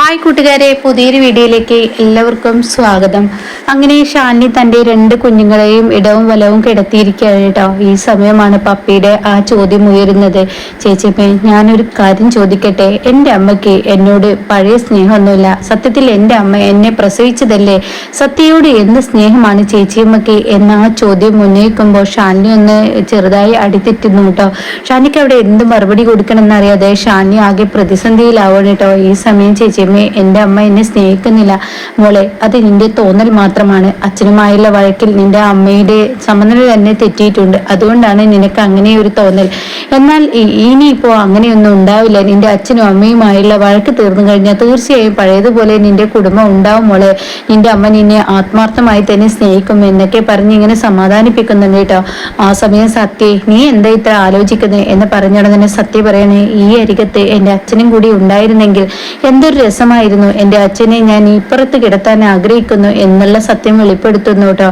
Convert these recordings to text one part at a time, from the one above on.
Hi കൂട്ടുകാരെ പുതിയൊരു വീഡിയോയിലേക്ക് എല്ലാവർക്കും സ്വാഗതം. അങ്ങനെ ഷാനി തന്റെ രണ്ട് കുഞ്ഞുങ്ങളെയും ഇടവും വലവും കിടത്തിയിരിക്കുകയാണ് കേട്ടോ ഈ സമയമാണ് പപ്പിയുടെ ആ ചോദ്യം ഉയരുന്നത്. ചേച്ചിപ്പേ ഞാനൊരു കാര്യം ചോദിക്കട്ടെ? എന്റെ അമ്മയ്ക്ക് എന്നോട് പഴയ സ്നേഹമൊന്നുമില്ല. സത്യത്തിൽ എന്റെ അമ്മ എന്നെ പ്രസവിച്ചതല്ലേ? സത്യയോട് എന്ത് സ്നേഹമാണ് ചേച്ചിയമ്മയ്ക്ക്? എന്ന ആ ചോദ്യം ഉന്നയിക്കുമ്പോൾ ഷാനി ഒന്ന് ചെറുതായി അടിതെറ്റുന്നു കേട്ടോ ഷാനിക്ക് അവിടെ എന്ത് മറുപടി കൊടുക്കണം എന്നറിയാതെ ഷാനി ആകെ പ്രതിസന്ധിയിലാവണം കേട്ടോ ഈ സമയം ചേച്ചിയമ്മ എന്റെ അമ്മ എന്നെ സ്നേഹിക്കുന്നില്ല. മോളെ അത് നിന്റെ തോന്നൽ മാത്രമാണ്. അച്ഛനുമായുള്ള വഴക്കിൽ നിന്റെ അമ്മയുടെ സമനില തന്നെ തെറ്റിയിട്ടുണ്ട്. അതുകൊണ്ടാണ് നിനക്ക് അങ്ങനെ ഒരു തോന്നൽ. എന്നാൽ ഇനിയിപ്പോ അങ്ങനെയൊന്നും ഉണ്ടാവില്ല. നിന്റെ അച്ഛനും അമ്മയുമായുള്ള വഴക്ക് തീർന്നു കഴിഞ്ഞാൽ തീർച്ചയായും പഴയതുപോലെ നിന്റെ കുടുംബം ഉണ്ടാവും മോളെ. നിന്റെ അമ്മ നിന്നെ ആത്മാർത്ഥമായി തന്നെ സ്നേഹിക്കും എന്നൊക്കെ പറഞ്ഞ് ഇങ്ങനെ സമാധാനിപ്പിക്കുന്നുണ്ട് കേട്ടോ. ആ സമയം സത്യ നീ എന്താ ഇത്ര ആലോചിക്കുന്നത് എന്ന് പറഞ്ഞോടെ തന്നെ സത്യ പറയണേ ഈ അരികത്ത് എന്റെ അച്ഛനും കൂടി ഉണ്ടായിരുന്നെങ്കിൽ എന്തൊരു രസമായിരുന്നു എന്റെ അച്ഛനെ ഞാൻ ഇപ്പുറത്ത് കിടത്താൻ ആഗ്രഹിക്കുന്നു എന്നുള്ള സത്യം വെളിപ്പെടുത്തുന്നു കേട്ടോ.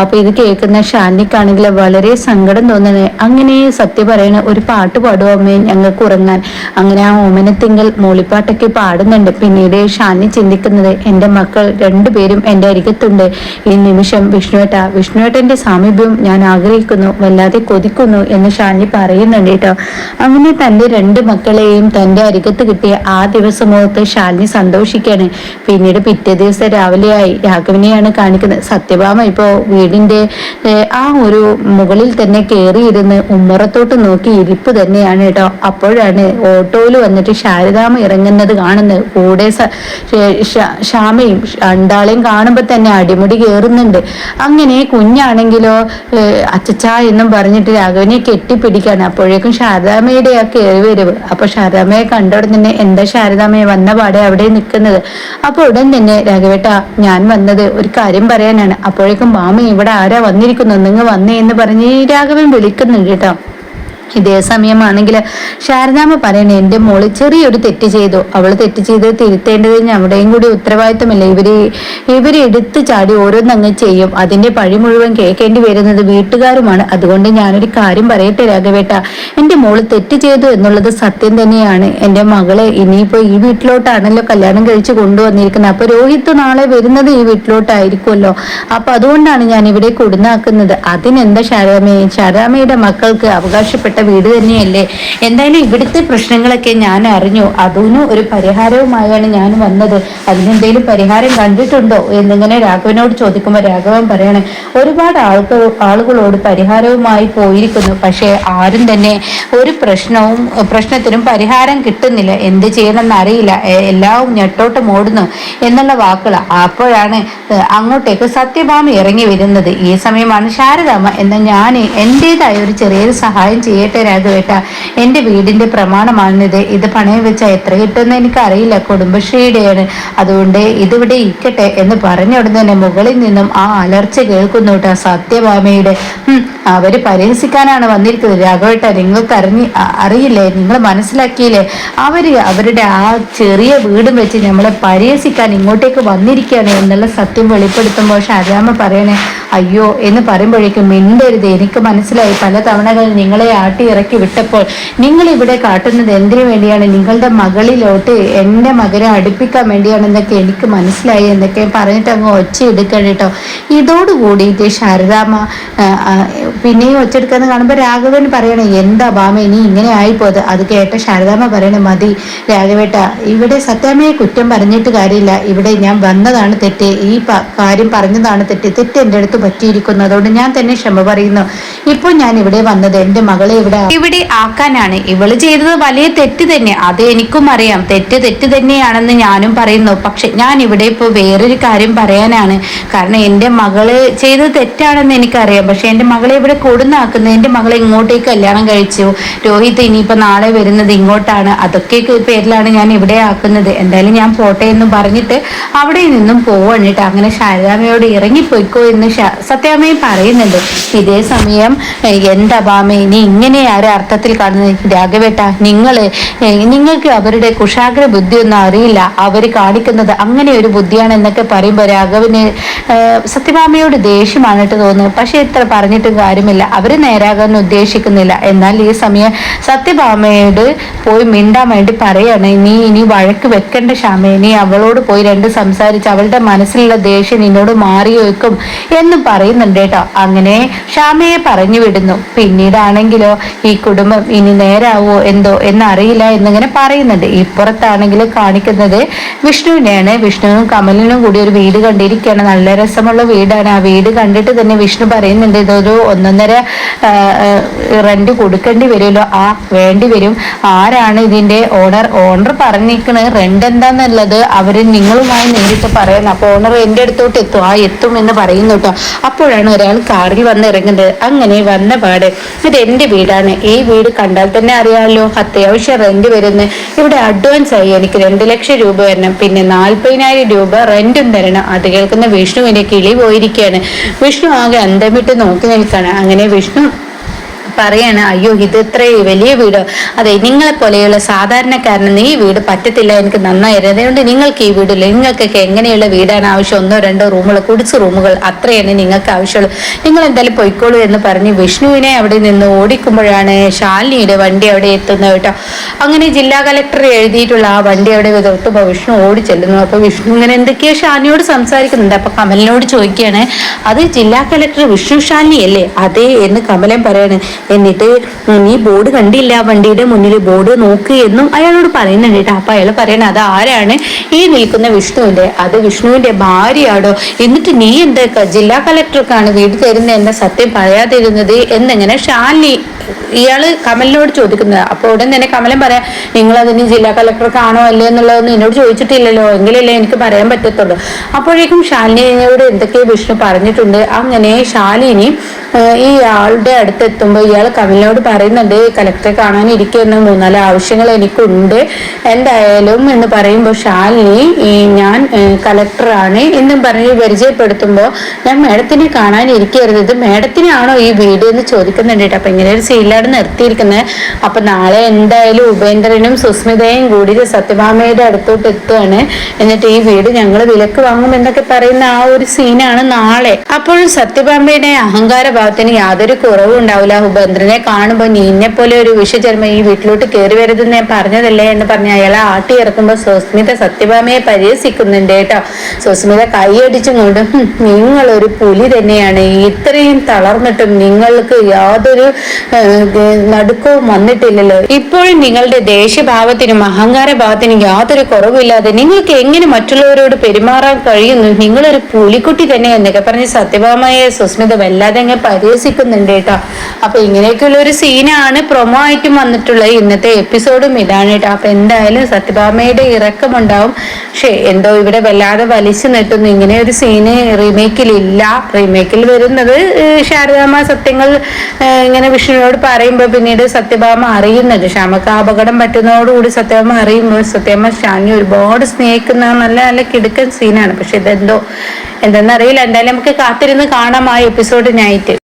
അപ്പൊ ഇത് കേൾക്കുന്ന ഷാനിക്കാണെങ്കിൽ വളരെ സങ്കടം തോന്നുന്നത്. അങ്ങനെ സത്യം പറയണ ഒരു പാട്ട് പാടുമോ അമ്മേ ഞങ്ങൾക്ക് ഉറങ്ങാൻ. അങ്ങനെ ആ ഓമനത്തിങ്കൽ മൂളിപ്പാട്ടൊക്കെ പാടുന്നുണ്ട്. പിന്നീട് ഷാനി ചിന്തിക്കുന്നത് എന്റെ മക്കൾ രണ്ടുപേരും എന്റെ അരികത്തുണ്ട്. ഈ നിമിഷം വിഷ്ണുവേട്ട വിഷ്ണുവേട്ടന്റെ സാമീപ്യം ഞാൻ ആഗ്രഹിക്കുന്നു വല്ലാതെ കൊതിക്കുന്നു എന്ന് ഷാനി പറയുന്നുണ്ട് കേട്ടോ. അങ്ങനെ തന്റെ രണ്ട് മക്കളെയും തന്റെ അരികത്ത് കിട്ടിയ ആ ദിവസം ഓർത്ത് ഷാലിനി സന്തോഷിക്കാണ്. പിന്നീട് പിറ്റേ ദിവസം രാവിലെയായി രാഘവനെയാണ് കാണിക്കുന്നത്. സത്യഭാമ ഇപ്പോൾ വീടിന്റെ ആ ഒരു മുകളിൽ തന്നെ കയറിയിരുന്ന് ഉമ്മറത്തോട്ട് നോക്കി ഇരിപ്പ് തന്നെയാണ് കേട്ടോ. അപ്പോഴാണ് ഓട്ടോയിൽ വന്നിട്ട് ശാരദാമ ഇറങ്ങുന്നത് കാണുന്നത്. കൂടെ ശ്യാമയും രണ്ടാളെയും കാണുമ്പോൾ തന്നെ അടിമുടി കയറുന്നുണ്ട് അങ്ങനെ കുഞ്ഞാണെങ്കിലോ അച്ചച്ച എന്നും പറഞ്ഞിട്ട് രാഘവനെ കെട്ടിപ്പിടിക്കാണ് അപ്പോഴേക്കും ശാരദാമയുടെ ആ കയറി വരവ് അപ്പൊ ശാരദാമയെ കണ്ട ഉടൻ തന്നെ എന്താ ശാരദാമയെ വന്ന പാടെ അവിടെ നിൽക്കുന്നത്. അപ്പോൾ ഉടൻ തന്നെ രാഘവേട്ട ഞാൻ വന്നത് ഒരു കാര്യം പറയാനാണ്. അപ്പോഴേക്കും മാമി ഇവിടെ ആരാ വന്നിരിക്കുന്നു നിങ്ങൾ വന്നേ എന്ന് പറഞ്ഞ് രാഘവൻ വിളിക്കുന്നുണ്ട് കേട്ടോ. ഇതേ സമയമാണെങ്കിൽ ശാരദാമ്മ പറയണേ എന്റെ മോൾ ചെറിയൊരു തെറ്റ് ചെയ്തു. അവൾ തെറ്റ് ചെയ്ത് തിരുത്തേണ്ടത് ഞങ്ങളുടെയും കൂടി ഉത്തരവാദിത്തമില്ല ഇവർ ഇവർ എടുത്തു ചാടി ഓരോന്നങ്ങ് ചെയ്യും. അതിന്റെ പഴി മുഴുവൻ കേൾക്കേണ്ടി വരുന്നത് വീട്ടുകാരുമാണ്. അതുകൊണ്ട് ഞാനൊരു കാര്യം പറയട്ടെ രാഘവേട്ട. എന്റെ മോൾ തെറ്റ് ചെയ്തു എന്നുള്ളത് സത്യം തന്നെയാണ്. എന്റെ മകളെ ഇനിയിപ്പോ ഈ വീട്ടിലോട്ടാണല്ലോ കല്യാണം കഴിച്ച് കൊണ്ടുവന്നിരിക്കുന്നത്. അപ്പോൾ രോഹിത്ത് നാളെ വരുന്നത് ഈ വീട്ടിലോട്ടായിരിക്കുമല്ലോ. അപ്പോൾ അതുകൊണ്ടാണ് ഞാൻ ഇവിടെ കൊടുന്നാക്കുന്നത്. അതിനെന്താ ശാരദാമയെ ശാരാമയുടെ മക്കൾക്ക് അവകാശപ്പെട്ട വീട് തന്നെയല്ലേ? എന്തായാലും ഇവിടുത്തെ പ്രശ്നങ്ങളൊക്കെ ഞാൻ അറിഞ്ഞു. അതിന് ഒരു പരിഹാരവുമായാണ് ഞാൻ വന്നത്. അതിനെന്തെങ്കിലും പരിഹാരം കണ്ടിട്ടുണ്ടോ? എന്നിങ്ങനെ രാഘവനോട് ചോദിക്കുമ്പോൾ രാഘവൻ പറയണേ ഒരുപാട് ആൾക്ക് ആളുകളോട് പരിഹാരവുമായി പോയിരിക്കുന്നു. പക്ഷേ ആരും തന്നെ ഒരു പ്രശ്നവും പ്രശ്നത്തിനും പരിഹാരം കിട്ടുന്നില്ല. എന്ത് ചെയ്യണമെന്ന് അറിയില്ല. എല്ലാവും എല്ലാം ഞെട്ടോട്ടം ഓടുന്നു എന്നുള്ള വാക്കുകൾ അപ്പോഴാണ് അങ്ങോട്ടേക്ക് സത്യഭാമ ഇറങ്ങി വരുന്നത്. ഈ സമയമാണ് ശാരദാമ എന്ന ഞാൻ എന്റെതായ ഒരു ചെറിയൊരു സഹായം ചെയ്യട്ടെ രാഘവേട്ട എന്റെ വീടിന്റെ പ്രമാണമാണിത് ഇത് പണയം വെച്ചാൽ എത്ര കിട്ടുമെന്ന് എനിക്കറിയില്ല. കുടുംബശ്രീയുടെയാണ്. അതുകൊണ്ട് ഇതിവിടെ ഇരിക്കട്ടെ എന്ന് പറഞ്ഞ ഉടനെ തന്നെ മുകളിൽ നിന്നും ആ അലർച്ച കേൾക്കുന്നു കേട്ടോ സത്യഭാമയുടെ. "ഹും, അവർ പരിഹസിക്കാനാണ് വന്നിരിക്കുന്നത്. രാഘവേട്ട നിങ്ങൾക്ക് അറിഞ്ഞി അറിയില്ലേ? നിങ്ങൾ മനസ്സിലാക്കിയില്ലേ? അവർ അവരുടെ ആ ചെറിയ വീടും വെച്ച് നമ്മളെ പരിഹസിക്കാൻ ഇങ്ങോട്ടേക്ക് വന്നിരിക്കുകയാണ് എന്നുള്ള സത്യം വെളിപ്പെടുത്തുമ്പോൾ ഷാജാമ്മ പറയണേ അയ്യോ എന്ന് പറയുമ്പോഴേക്കും മിണ്ടരുത്. എനിക്ക് മനസ്സിലായി. പല തവണകൾ നിങ്ങളെ ആട്ടി ഇറക്കി വിട്ടപ്പോൾ നിങ്ങൾ ഇവിടെ കാട്ടുന്നത് എന്തിനു വേണ്ടിയാണ്? നിങ്ങളുടെ മകളിലോട്ട് എന്റെ മകനെ അടുപ്പിക്കാൻ വേണ്ടിയാണ് എന്നൊക്കെ എനിക്ക് മനസ്സിലായി എന്നൊക്കെ പറഞ്ഞിട്ട് അങ്ങ് ഒച്ച എടുക്കണം കേട്ടോ ഇതോടുകൂടി ശാരദാമ്മ പിന്നെയും ഒച്ചെടുക്കാന്ന് കാണുമ്പോൾ രാഘവൻ പറയണേ എന്താ ബാമ ഇനി ഇങ്ങനെ ആയിപ്പോത് അത് കേട്ട ശാരദാമ്മ പറയണേ മതി രാഘവേട്ട ഇവിടെ സത്യാമ്മയെ കുറ്റം പറഞ്ഞിട്ട് കാര്യമില്ല. ഇവിടെ ഞാൻ വന്നതാണ് തെറ്റ്. ഈ കാര്യം പറഞ്ഞതാണ് തെറ്റ്. തെറ്റ് എന്റെ അടുത്ത് പറ്റിയിരിക്കുന്നു. അതുകൊണ്ട് ഞാൻ തന്നെ ക്ഷമ പറയുന്നു. ഇപ്പോൾ ഞാൻ ഇവിടെ വന്നത് എന്റെ മകളെ ഇവിടെ ഇവിടെ ആക്കാനാണ്. ഇവൾ ചെയ്തത് വലിയ തെറ്റ് തന്നെ. അത് എനിക്കും അറിയാം. തെറ്റ് തെറ്റ് തന്നെയാണെന്ന് ഞാനും പറയുന്നു. പക്ഷെ ഞാൻ ഇവിടെ ഇപ്പോൾ വേറൊരു കാര്യം പറയാനാണ്. കാരണം എന്റെ മകൾ ചെയ്തത് തെറ്റാണെന്ന് എനിക്കറിയാം. പക്ഷെ എന്റെ മകളെ ഇവിടെ കൊടുന്നാക്കുന്നത് എന്റെ മകളെ ഇങ്ങോട്ടേക്ക് കല്യാണം കഴിച്ചു. രോഹിത് ഇനിയിപ്പോൾ നാളെ വരുന്നത് ഇങ്ങോട്ടാണ്. അതൊക്കെ പേരിലാണ് ഞാൻ ഇവിടെ ആക്കുന്നത്. എന്തായാലും ഞാൻ പോട്ടെ എന്ന് പറഞ്ഞിട്ട് അവിടെ നിന്നും പോവാണ് കേട്ടോ. അങ്ങനെ ശാരദാമ്മയോട് ഇറങ്ങിപ്പോയിക്കോ എന്ന് സത്യാമ്മയും പറയുന്നുണ്ട്. ഇതേ സമയം എന്താ ബാമ ഇനി ഇങ്ങനെ അർത്ഥത്തിൽ കാണുന്നത് രാഘവേട്ട നിങ്ങൾ നിങ്ങൾക്ക് അവരുടെ കുശാഗ്ര ബുദ്ധിയൊന്നും അറിയില്ല. അവർ കാണിക്കുന്നത് അങ്ങനെ ഒരു ബുദ്ധിയാണ് എന്നൊക്കെ പറയുമ്പോൾ രാഘവന് സത്യഭാമയോട് ദേഷ്യമാണ് കേട്ടോ തോന്നുന്നത്. പക്ഷെ എത്ര പറഞ്ഞിട്ടും കാര്യമില്ല. അവർ നേരാകാൻ ഉദ്ദേശിക്കുന്നില്ല. എന്നാൽ ഈ സമയം സത്യഭാമയോട് പോയി മിണ്ടാൻ വേണ്ടി പറയാണ് നീ ഇനി വഴക്ക് വെക്കേണ്ട ശ്യാമേ. നീ അവളോട് പോയി രണ്ട് സംസാരിച്ച് അവളുടെ മനസ്സിലുള്ള ദേഷ്യം നിന്നോട് മാറി വെക്കും എന്ന് പറയുന്നുണ്ട് കേട്ടോ. അങ്ങനെ ശ്യാമയെ പറഞ്ഞു വിടുന്നു. പിന്നീടാണെങ്കിലോ ഈ കുടുംബം ഇനി നേരാവോ? എന്തോ? എന്നറിയില്ല എന്നിങ്ങനെ പറയുന്നുണ്ട്. ഇപ്പുറത്താണെങ്കിൽ കാണിക്കുന്നത് വിഷ്ണുവിനെയാണ്. വിഷ്ണുവിനും കമലിനും കൂടി ഒരു വീട് കണ്ടിരിക്കുകയാണ്. നല്ല രസമുള്ള വീടാണ്. ആ വീട് കണ്ടിട്ട് തന്നെ വിഷ്ണു പറയുന്നുണ്ട് ഇതൊരു ഒന്നൊന്നര റെന്റ് കൊടുക്കേണ്ടി വരുമല്ലോ. ആ വേണ്ടി വരും. ആരാണ് ഇതിന്റെ ഓണർ ഓണർ പറഞ്ഞിരിക്കുന്നത് റെന്റ് എന്താന്നുള്ളത് അവർ നിങ്ങളുമായി നേരിട്ട് പറയുന്നത് അപ്പൊ ഓണർ എന്റെ അടുത്തോട്ട് എത്തും. ആ എത്തും എന്ന് പറയുന്നു കേട്ടോ. അപ്പോഴാണ് ഒരാൾ കാറിൽ വന്ന് ഇറങ്ങുന്നത്. അങ്ങനെ വന്ന പാട് ഇത് എന്റെ വീടാണ്. ഈ വീട് കണ്ടാൽ തന്നെ അറിയാമല്ലോ അത്യാവശ്യം റെന്റ് വരുന്നത് ഇവിടെ അഡ്വാൻസ് ആയി എനിക്ക് രണ്ട് ലക്ഷം രൂപ വരണം. പിന്നെ നാൽപ്പതിനായിരം രൂപ റെന്റും തരണം. അത് കേൾക്കുന്ന വിഷ്ണുവിന്റെ കിളി പോയിരിക്കുകയാണ്. വിഷ്ണു ആകെ അന്തം വിട്ട് നോക്കി നിൽക്കുകയാണ്. അങ്ങനെ വിഷ്ണു പറയാണ് അയ്യോ ഇത് ഇത്ര വലിയ വീട്. അതെ നിങ്ങളെ പോലെയുള്ള സാധാരണക്കാരന് ഈ വീട് പറ്റത്തില്ല. എനിക്ക് നന്നായിരുന്നു അതുകൊണ്ട് നിങ്ങൾക്ക് ഈ വീടില്ല നിങ്ങൾക്കൊക്കെ എങ്ങനെയുള്ള വീടാണ് ആവശ്യം? ഒന്നോ രണ്ടോ റൂമുകൾ കുടിച്ച് റൂമുകൾ അത്രയാണ് നിങ്ങൾക്ക് ആവശ്യമുള്ളൂ. നിങ്ങൾ എന്തായാലും പൊയ്ക്കോളൂ എന്ന് പറഞ്ഞ് വിഷ്ണുവിനെ അവിടെ നിന്ന് ഓടിക്കുമ്പോഴാണ് ശാലിനിയുടെ വണ്ടി അവിടെ എത്തുന്നത് കേട്ടോ. അങ്ങനെ ജില്ലാ കലക്ടർ എഴുതിയിട്ടുള്ള ആ വണ്ടി അവിടെ തൊട്ടുമ്പോൾ വിഷ്ണു ഓടി ചെല്ലുന്നു. അപ്പൊ വിഷ്ണു ഇങ്ങനെ എന്തൊക്കെയോ ഷാലിനിയോട് സംസാരിക്കുന്നുണ്ട്. അപ്പൊ കമലിനോട് ചോദിക്കുകയാണ് അത് ജില്ലാ കലക്ടർ വിഷ്ണു ശാലിനി അല്ലേ അതെ എന്ന് കമലൻ പറയാണ്. എന്നിട്ട് നീ ബോർഡ് കണ്ടില്ല വണ്ടിയുടെ മുന്നിൽ ബോർഡ് നോക്ക് എന്നും അയാളോട് പറയുന്നുണ്ട് കേട്ടോ. അപ്പൊ അയാൾ പറയണ അത് ആരാണ്? ഈ നിൽക്കുന്ന വിഷ്ണുവിന്റെ അത് വിഷ്ണുവിന്റെ ഭാര്യയാടോ? എന്നിട്ട് നീ എന്താ ജില്ലാ കളക്ടർക്കാണ് വീട് തരുന്ന എന്ന സത്യം പറയാതിരുന്നത്? എന്നിങ്ങനെ ഷാലി ഇയാൾ കമലിനോട് ചോദിക്കുന്നത്. അപ്പൊ ഉടൻ തന്നെ കമലൻ പറയാം നിങ്ങൾ അതിന് ജില്ലാ കലക്ടർക്കാണോ കാണോ അല്ലേ എന്നുള്ളതൊന്നും എന്നോട് ചോദിച്ചിട്ടില്ലല്ലോ. എങ്കിലല്ലേ എനിക്ക് പറയാൻ പറ്റത്തുള്ളൂ. അപ്പോഴേക്കും ശാലിനിയോട് എന്തൊക്കെയോ വിഷ്ണു പറഞ്ഞിട്ടുണ്ട്. അങ്ങനെ ശാലിനി ഈ ആളുടെ അടുത്ത് എത്തുമ്പോൾ ഇയാൾ കമലിനോട് പറയുന്നുണ്ട് കലക്ടറെ കാണാൻ ഇരിക്കുന്ന മൂന്നാൽ ആവശ്യങ്ങൾ എനിക്കുണ്ട്. എന്തായാലും എന്ന് പറയുമ്പോൾ ശാലിനി ഈ ഞാൻ കലക്ടറാണ് എന്നും പറഞ്ഞ് പരിചയപ്പെടുത്തുമ്പോൾ ഞാൻ മേഡത്തിനെ ഇത് മേഡത്തിനാണോ ഈ വീട്? എന്ന് ചോദിക്കുന്നുണ്ട് കേട്ടോ. അപ്പം ഇങ്ങനെ ഒരു സീലാണ് നിർത്തിയിരിക്കുന്നത്. അപ്പൊ നാളെ എന്തായാലും ഉപേന്ദ്രനും സുസ്മിതയും കൂടി സത്യഭാമയുടെ അടുത്തോട്ട് എത്തുകയാണ് എന്നിട്ട് ഈ വീട് ഞങ്ങൾ വിലക്ക് വാങ്ങും എന്നൊക്കെ പറയുന്ന ആ ഒരു സീനാണ് നാളെ. അപ്പോൾ സത്യഭാമയുടെ അഹങ്കാര ഭാവത്തിന് യാതൊരു കുറവും ഉണ്ടാവില്ല. ഉപേന്ദ്രനെ കാണുമ്പോൾ നീന്നെ പോലെ ഒരു വിഷചർമ്മ ഈ വീട്ടിലോട്ട് കയറി വരുതെന്ന് ഞാൻ പറഞ്ഞതല്ലേ എന്ന് പറഞ്ഞ് അയാളെ ആട്ടി ഇറക്കുമ്പോൾ സുസ്മിത സത്യഭാമയെ പരിഹസിക്കുന്നുണ്ട് കേട്ടോ. സുസ്മിത കൈയടിച്ചും കൊണ്ട് നിങ്ങൾ ഒരു പുലി തന്നെയാണ്. ഇത്രയും തളർന്നിട്ടും നിങ്ങൾക്ക് യാതൊരു നടുക്കവും വന്നിട്ടില്ലല്ലോ. ഇപ്പോഴും നിങ്ങളുടെ ദേഷ്യഭാവത്തിനും അഹങ്കാര ഭാവത്തിനും യാതൊരു കുറവില്ലാതെ നിങ്ങൾക്ക് എങ്ങനെ മറ്റുള്ളവരോട് പെരുമാറാൻ കഴിയുന്നു? നിങ്ങളൊരു പുലിക്കുട്ടി തന്നെ എന്നൊക്കെ പറഞ്ഞ് സത്യഭാമയെ സുസ്മിത വല്ലാതെ അങ്ങ് പരിഹസിക്കുന്നുണ്ട് കേട്ടോ. അപ്പൊ ഇങ്ങനെയൊക്കെയുള്ള ഒരു സീനാണ് പ്രൊമോ ആയിട്ടും വന്നിട്ടുള്ളത്. ഇന്നത്തെ എപ്പിസോഡും ഇതാണ് കേട്ടോ. അപ്പൊ എന്തായാലും സത്യഭാമയുടെ ഇറക്കമുണ്ടാവും. പക്ഷേ എന്തോ ഇവിടെ വല്ലാതെ വലിച്ചു നെട്ടുന്നു. ഇങ്ങനെ ഒരു സീന് റീമേക്കിൽ ഇല്ല റീമേക്കിൽ വരുന്നത് ശാരദാമ സത്യങ്ങൾ ഇങ്ങനെ വിഷ്ണുവിനോട് പറയുമ്പോൾ പിന്നീട് സത്യഭാമ അറിയുന്നത് ക്ഷമക്ക് അപകടം പറ്റുന്നതോടുകൂടി സത്യഭാമ അറിയുമ്പോൾ സത്യഭാമ ഷാനി ഒരുപാട് സ്നേഹിക്കുന്ന നല്ല നല്ല കിടുക്കൻ സീനാണ് പക്ഷെ ഇതെന്തോ എന്തെന്നറിയില്ല. എന്തായാലും നമുക്ക് കാത്തിരുന്ന് കാണാം ആ എപ്പിസോഡ് നൈറ്റ്